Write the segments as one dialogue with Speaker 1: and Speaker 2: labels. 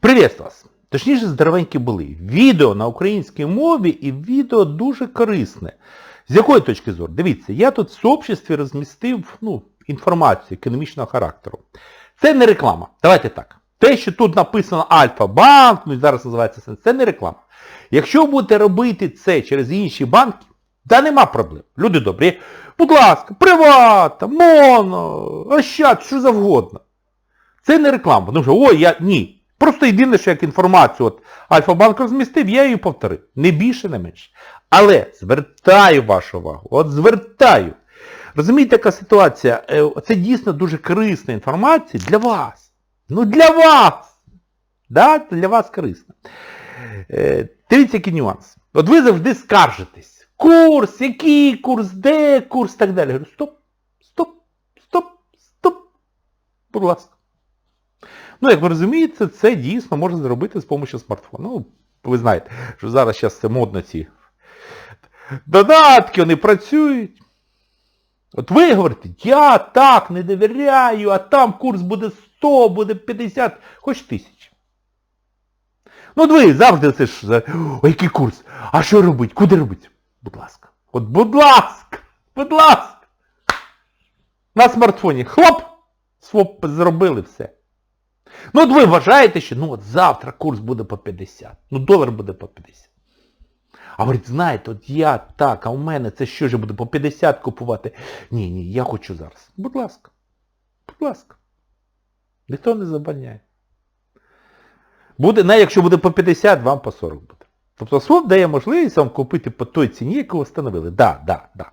Speaker 1: Привіт вас! Точніше, здоровенькі були. Відео на українській мові і відео дуже корисне. З якої точки зору? Дивіться, я тут в сообществі розмістив ну, інформацію економічного характеру. Це не реклама. Давайте так. Те, що тут написано Альфа-банк, ну і зараз називається Сенс, це не реклама. Якщо будете робити це через інші банки, та нема проблем. Люди добрі. Будь ласка, привата, моно, ощад, що завгодно. Це не реклама. Тому що, ой, я... Ні. Просто єдине, що як інформацію от Альфа-банк розмістив, я її повторив. Не більше, не менше. Але звертаю вашу увагу. От звертаю. Розумієте, яка ситуація? Е, Це дійсно дуже корисна інформація для вас. Ну для вас! Да? Для вас корисна. Е, Дивіться, який нюанс. От ви завжди скаржитесь. Курс, який курс, де курс, так далі. Я говорю, стоп, стоп, стоп, стоп. Будь ласка. Ну, як ви розумієте, це дійсно можна зробити з допомогою смартфона. Ну, ви знаєте, що зараз зараз це модно ці додатки, вони працюють. От ви говорите, я так не довіряю, а там курс буде 100, буде 50, хоч 1000. Ну от ви завжди це ж, о, який курс? А що робити? Куди робити? Будь ласка. От будь ласка, будь ласка. На смартфоні хлоп, своп зробили все. Ну от ви вважаєте, що ну от завтра курс буде по 50, ну долар буде по 50. А говорить, знаєте, от я так, а у мене це що ж буде по 50 купувати? Ні, ні, я хочу зараз. Будь ласка. Будь ласка. Ніхто не забороняє. Буде, навіть якщо буде по 50, вам по 40 буде. Тобто своп дає можливість вам купити по той ціні, яку ви встановили. Да, да, да.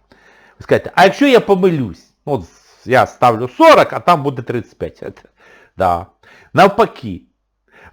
Speaker 1: Ви скажете, а якщо я помилюсь? Ну, от я ставлю 40, а там буде 35. Да. Навпаки.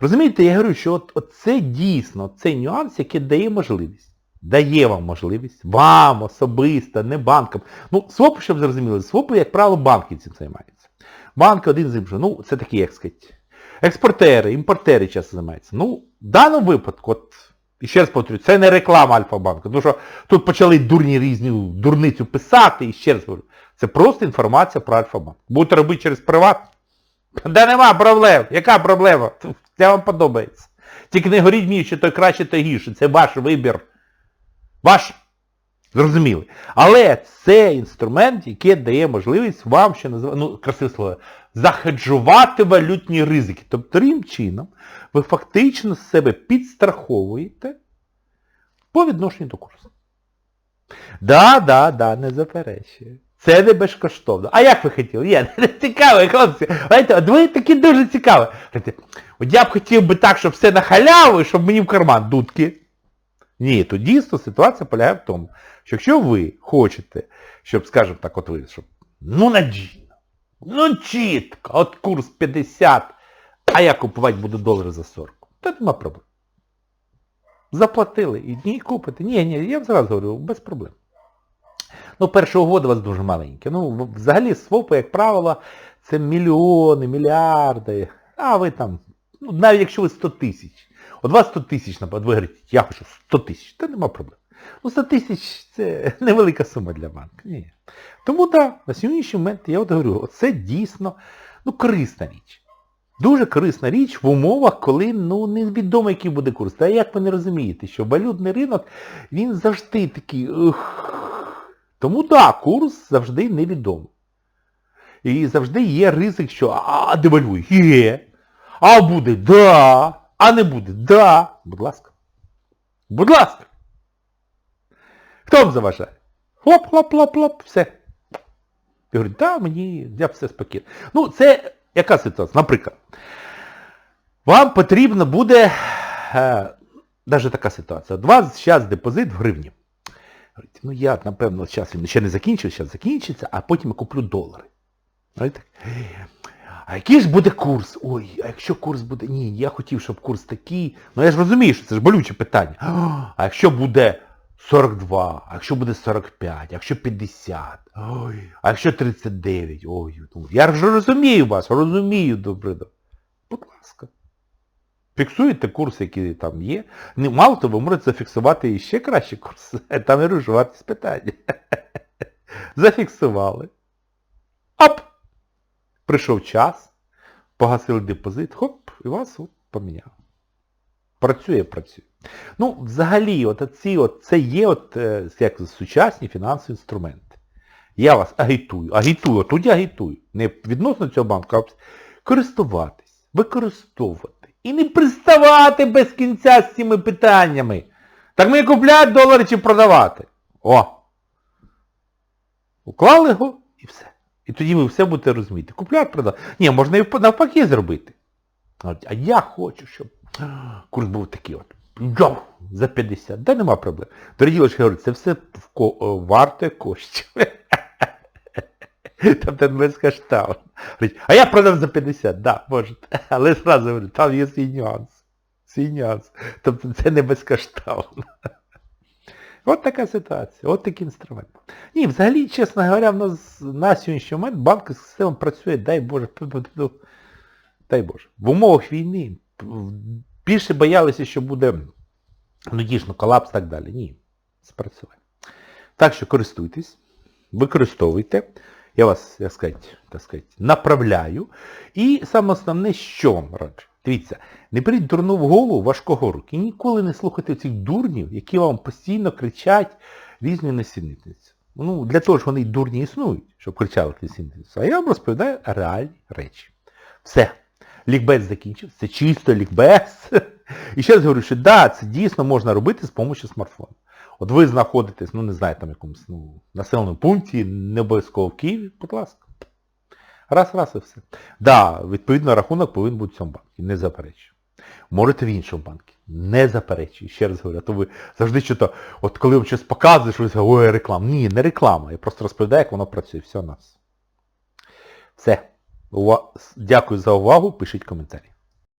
Speaker 1: Розумієте, я говорю, що от, от це дійсно цей нюанс, який дає можливість. Дає вам можливість, вам особисто, не банкам. Ну, СВОПи, щоб зрозуміли, СВОПи, як правило, банки цим займаються. Банки один з іншим. Ну, це такі, як сказати, експортери, імпортери часто займаються. Ну, в даному випадку, от, і ще раз повторюю, це не реклама Альфа-банку, тому що тут почали дурні різні дурницю писати, і ще раз говорю, це просто інформація про Альфа-банк. Будете робити через приват, Да нема проблем. Яка проблема? Це вам подобається. Тільки не говоріть мені, що той краще, той гірше. Це ваш вибір. Ваш. Зрозуміли. Але це інструмент, який дає можливість вам, що називає, ну, красиве слово, захеджувати валютні ризики. Тобто, таким чином, ви фактично себе підстраховуєте по відношенню до курсу. Да, да, да, не заперечую. Це не безкоштовно. А як ви хотіли? Є, цікаво, хлопці. Знаєте, от ви такі дуже цікаві. От я б хотів би так, щоб все на халяву, і щоб мені в карман дудки. Ні, то дійсно ситуація полягає в тому, що якщо ви хочете, щоб, скажімо так, от ви, щоб, ну надійно, ну чітко, от курс 50, а я купувати буду долари за 40, то нема проблем. Заплатили і ні, купите. Ні, ні, я зразу говорю, без проблем. Ну, перша угода у вас дуже маленька. Ну, взагалі свопи, як правило, це мільйони, мільярди. А ви там, ну, навіть якщо ви 100 тисяч. От вас 100 тисяч, наприклад, ви говорите, я хочу 100 тисяч, та нема проблем. Ну 100 тисяч це невелика сума для банку. Ні. Тому так, на сьогоднішній момент я от говорю, це дійсно ну, корисна річ. Дуже корисна річ в умовах, коли ну, невідомо, який буде курс. Та як ви не розумієте, що валютний ринок, він завжди такий. Ух, тому так, курс завжди невідомий. І завжди є ризик, що а девальвуй, є. А буде, да. А не буде, да. Будь ласка. Будь ласка. Хто вам заважає? Хлоп-хлоп-хлоп-хлоп, все. І говорить, так, мені, я все спокійно. Ну, це яка ситуація? Наприклад, вам потрібно буде, е, навіть така ситуація, у вас зараз депозит в гривні. Говорить, ну я, напевно, зараз він ще не закінчився, зараз закінчиться, а потім я куплю долари. Знаєте? А який ж буде курс? Ой, а якщо курс буде... Ні, я хотів, щоб курс такий. Ну я ж розумію, що це ж болюче питання. А якщо буде 42, а якщо буде 45, а якщо 50, ой, а якщо 39, ой, ну, я ж розумію вас, розумію, добре. Будь ласка. Фіксуєте курси, які там є. Мало того, ви можете зафіксувати і ще кращий курс. Там і ружуватись питання. Зафіксували. Оп! Прийшов час, погасили депозит, хоп, і вас от поміняв. Працює, працює. Ну, взагалі, от ці, от, це є от, е, як сучасні фінансові інструменти. Я вас агітую, агітую, тут я агітую. Не відносно цього банку, а користуватись, використовувати. І не приставати без кінця з цими питаннями. Так мені купляти долари чи продавати. О! Уклали його і все. І тоді ви все будете розуміти. Купляти, продавати. Ні, можна і навпаки зробити. А я хочу, щоб курс був такий от. Йоу, за 50. Да нема проблем. Дорогі говорю, це все ко- варте коштів. Там ten безкоштовно. А я продав за 50, да, можете. Але зразу говорю, там є свій нюанс. Свій нюанс. Тобто це не безкоштовно. От така ситуація, от такий інструмент. Ні, взагалі, чесно говоря, в нас на сьогоднішній момент банківська система працює, дай Боже, дай Боже. В умовах війни більше боялися, що буде ну дійсно колапс і так далі. Ні, спрацює. Так що користуйтесь, використовуйте. Я вас, як сказати, так сказати, направляю. І саме основне, що вам раджу. Дивіться, не беріть дурну в голову важкого руки. І ніколи не слухайте цих дурнів, які вам постійно кричать різні несенітниці. Ну, для того ж вони й дурні існують, щоб кричали несенітниці. А я вам розповідаю реальні речі. Все. Лікбез закінчився, це чисто лікбез. І ще раз говорю, що да, це дійсно можна робити з допомогою смартфону. От ви знаходитесь, ну не знаю, там якомусь ну, населеному пункті, не обов'язково в Києві, будь ласка. Раз, раз і все. Да, відповідно, рахунок повинен бути в цьому банку, не заперечую. Можете в іншому банку. Не заперечую. Ще раз говорю, а то ви завжди що-то, от коли вам щось ви говорите, ой, реклама. Ні, не реклама. Я просто розповідаю, як воно працює. Все у нас. Все. Дякую за увагу, пишіть коментарі.